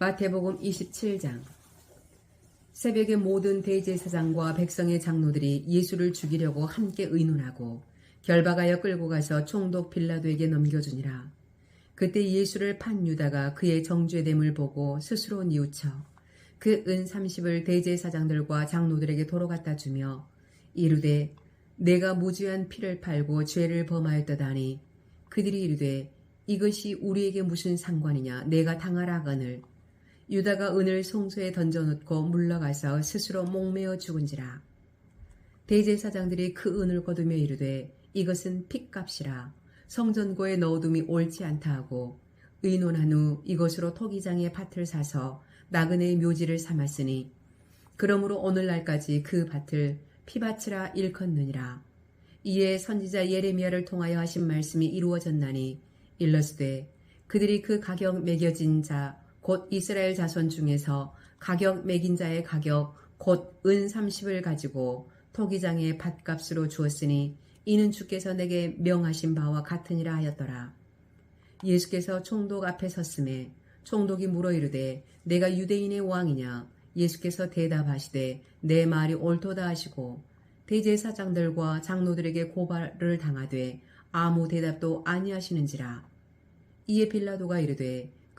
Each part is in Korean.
마태복음 27장. 새벽에 모든 대제사장과 백성의 장로들이 예수를 죽이려고 함께 의논하고 결박하여 끌고 가서 총독 빌라도에게 넘겨주니라. 그때 예수를 판 유다가 그의 정죄됨을 보고 스스로 뉘우쳐 그 은 30을 대제사장들과 장로들에게 도로 갖다 주며 이르되 내가 무죄한 피를 팔고 죄를 범하였다다니 그들이 이르되 이것이 우리에게 무슨 상관이냐? 내가 당하라 하거늘 유다가 은을 송소에 던져놓고 물러가서 스스로 목매어 죽은지라. 대제사장들이 그 은을 거두며 이르되 이것은 핏값이라. 성전고에 넣어둠이 옳지 않다 하고 의논한 후 이것으로 토기장의 밭을 사서 나그네의 묘지를 삼았으니 그러므로 오늘날까지 그 밭을 피밭이라 일컫느니라. 이에 선지자 예레미야를 통하여 하신 말씀이 이루어졌나니 일러스되 그들이 그 가격 매겨진 자 곧 이스라엘 자손 중에서 가격 매긴 자의 가격 곧 은 30을 가지고 토기장의 밭값으로 주었으니 이는 주께서 내게 명하신 바와 같으니라 하였더라. 예수께서 총독 앞에 섰음에 총독이 물어 이르되 내가 유대인의 왕이냐 예수께서 대답하시되 내 말이 옳도다 하시고 대제사장들과 장로들에게 고발을 당하되 아무 대답도 아니하시는지라 이에 빌라도가 이르되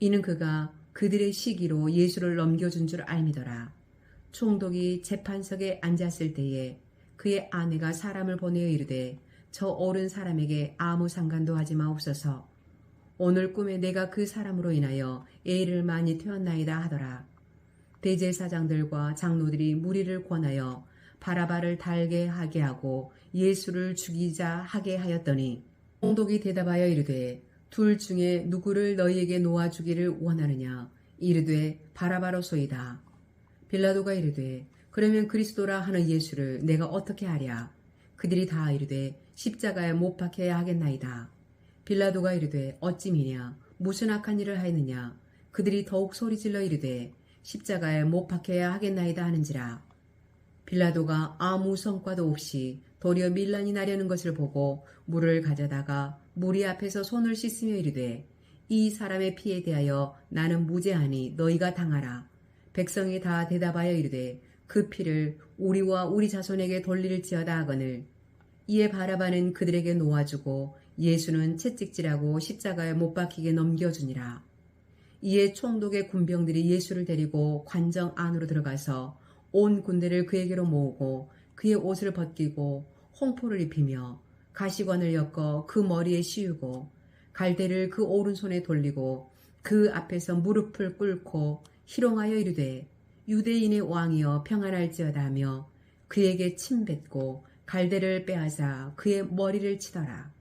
이는 그가 그들의 시기로 예수를 넘겨준 줄 알미더라 총독이 재판석에 앉았을 때에 그의 아내가 사람을 보내어 이르되 저 옳은 사람에게 아무 상관도 하지 마옵소서. 오늘 꿈에 내가 그 사람으로 인하여 애를 많이 태웠나이다 하더라. 대제사장들과 장로들이 무리를 권하여 바라바를 달게 하게 하고 예수를 죽이자 하게 하였더니 홍독이 대답하여 이르되 둘 중에 누구를 너희에게 놓아주기를 원하느냐? 이르되 바라바로소이다. 빌라도가 이르되 그러면 그리스도라 하는 예수를 내가 어떻게 하랴? 그들이 다 이르되 십자가에 못 박혀야 하겠나이다. 빌라도가 이르되 어찌미냐? 무슨 악한 일을 하였느냐? 그들이 더욱 소리질러 이르되 십자가에 못 박혀야 하겠나이다 하는지라. 빌라도가 아무 성과도 없이 도리어 밀란이 나려는 것을 보고 물을 가져다가 무리 앞에서 손을 씻으며 이르되 이 사람의 피에 대하여 나는 무죄하니 너희가 당하라 백성이 다 대답하여 이르되 그 피를 우리와 우리 자손에게 돌릴지어다 하거늘 이에 바라바는 그들에게 놓아주고 예수는 채찍질하고 십자가에 못 박히게 넘겨주니라. 이에 총독의 군병들이 예수를 데리고 관정 안으로 들어가서 온 군대를 그에게로 모으고 그의 옷을 벗기고 홍포를 입히며 가시관을 엮어 그 머리에 씌우고 갈대를 그 오른손에 돌리고 그 앞에서 무릎을 꿇고 희롱하여 이르되 유대인의 왕이여 평안할지어다 하며 그에게 침뱉고 갈대를 빼앗아 그의 머리를 치더라.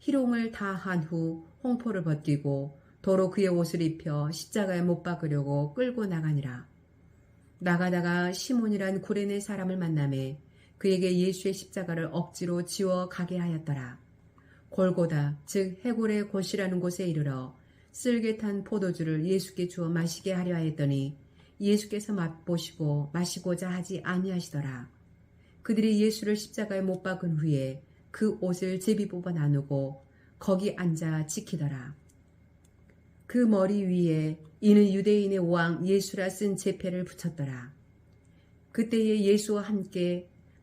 희롱을 다 한 후 홍포를 벗기고 도로 그의 옷을 입혀 십자가에 못 박으려고 끌고 나가니라. 나가다가 시몬이란 구레네 사람을 만남에 그에게 예수의 십자가를 억지로 지워 가게 하였더라. 골고다 즉 해골의 곳이라는 곳에 이르러 쓸개 탄 포도주를 예수께 주어 마시게 하려 하였더니 예수께서 맛보시고 마시고자 하지 아니하시더라. 그들이 예수를 십자가에 못 박은 후에 그 옷을 제비 뽑아 나누고 거기 앉아 지키더라. 그 머리 위에 이는 유대인의 왕 예수라 쓴 제패를 붙였더라. 그때에 예수와 함께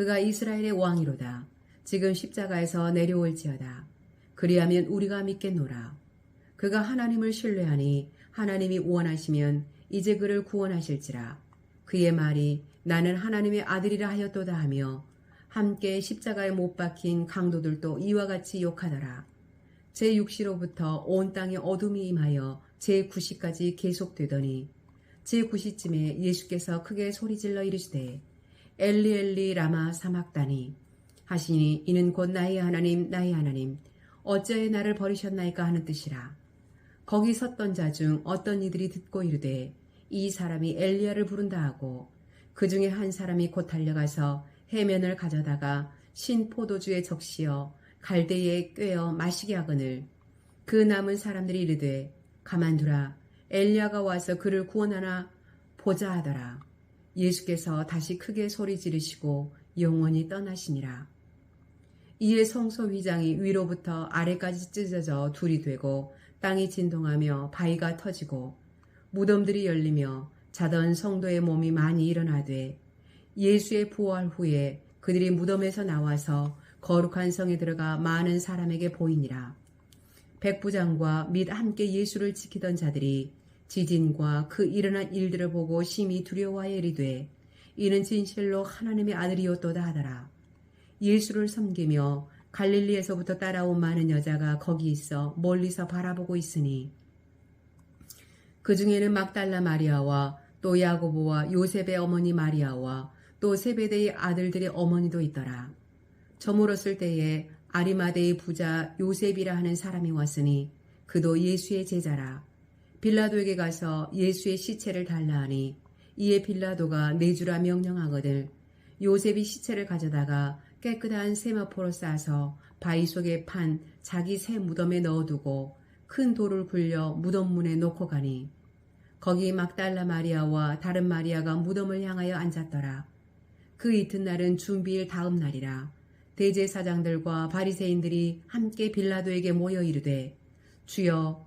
그가 이스라엘의 왕이로다. 지금 십자가에서 내려올지어다. 그리하면 우리가 믿겠노라. 그가 하나님을 신뢰하니 하나님이 원하시면 이제 그를 구원하실지라 그의 말이 나는 하나님의 아들이라 하였도다 하며 함께 십자가에 못 박힌 강도들도 이와 같이 욕하더라. 제6시로부터 온 땅에 어둠이 임하여 제9시까지 계속되더니 제9시쯤에 예수께서 크게 소리질러 이르시되 엘리 엘리 라마 사막다니. 하시니 이는 곧 나의 하나님 나의 하나님. 어찌하여 나를 버리셨나이까 하는 뜻이라. 거기 섰던 자 중 어떤 이들이 듣고 이르되 이 사람이 엘리야를 부른다 하고 그 중에 한 사람이 곧 달려가서 해면을 가져다가 신 포도주에 적시어 갈대에 꿰어 마시게 하거늘. 그 남은 사람들이 이르되 가만두라. 엘리야가 와서 그를 구원하나 보자 하더라 예수께서 다시 크게 소리 지르시고 영원히 떠나시니라 이에 성소 휘장이 위로부터 아래까지 찢어져 둘이 되고 땅이 진동하며 바위가 터지고 무덤들이 열리며 자던 성도의 몸이 많이 일어나되 예수의 부활 후에 그들이 무덤에서 나와서 거룩한 성에 들어가 많은 사람에게 보이니라. 백부장과 및 함께 예수를 지키던 자들이 지진과 그 일어난 일들을 보고 심히 두려워하여 이르되 이는 진실로 하나님의 아들이었도다 하더라. 예수를 섬기며 갈릴리에서부터 따라온 많은 여자가 거기 있어 멀리서 바라보고 있으니 그 중에는 막달라 마리아와 또 야고보와 요셉의 어머니 마리아와 또 세베대의 아들들의 어머니도 있더라. 저물었을 때에 아리마대의 부자 요셉이라 하는 사람이 왔으니 그도 예수의 제자라. 빌라도에게 가서 예수의 시체를 달라 하니 이에 빌라도가 내주라 명령하거든 요셉이 시체를 가져다가 깨끗한 세마포로 싸서 바위 속에 판 자기 새 무덤에 넣어두고 큰 돌을 굴려 무덤 문에 놓고 가니 거기 막달라 마리아와 다른 마리아가 무덤을 향하여 앉았더라. 그 이튿날은 준비일 다음 날이라 대제사장들과 바리새인들이 함께 빌라도에게 모여 이르되 주여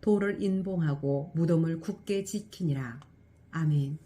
돌을 인봉하고 무덤을 굳게 지키니라. 아멘.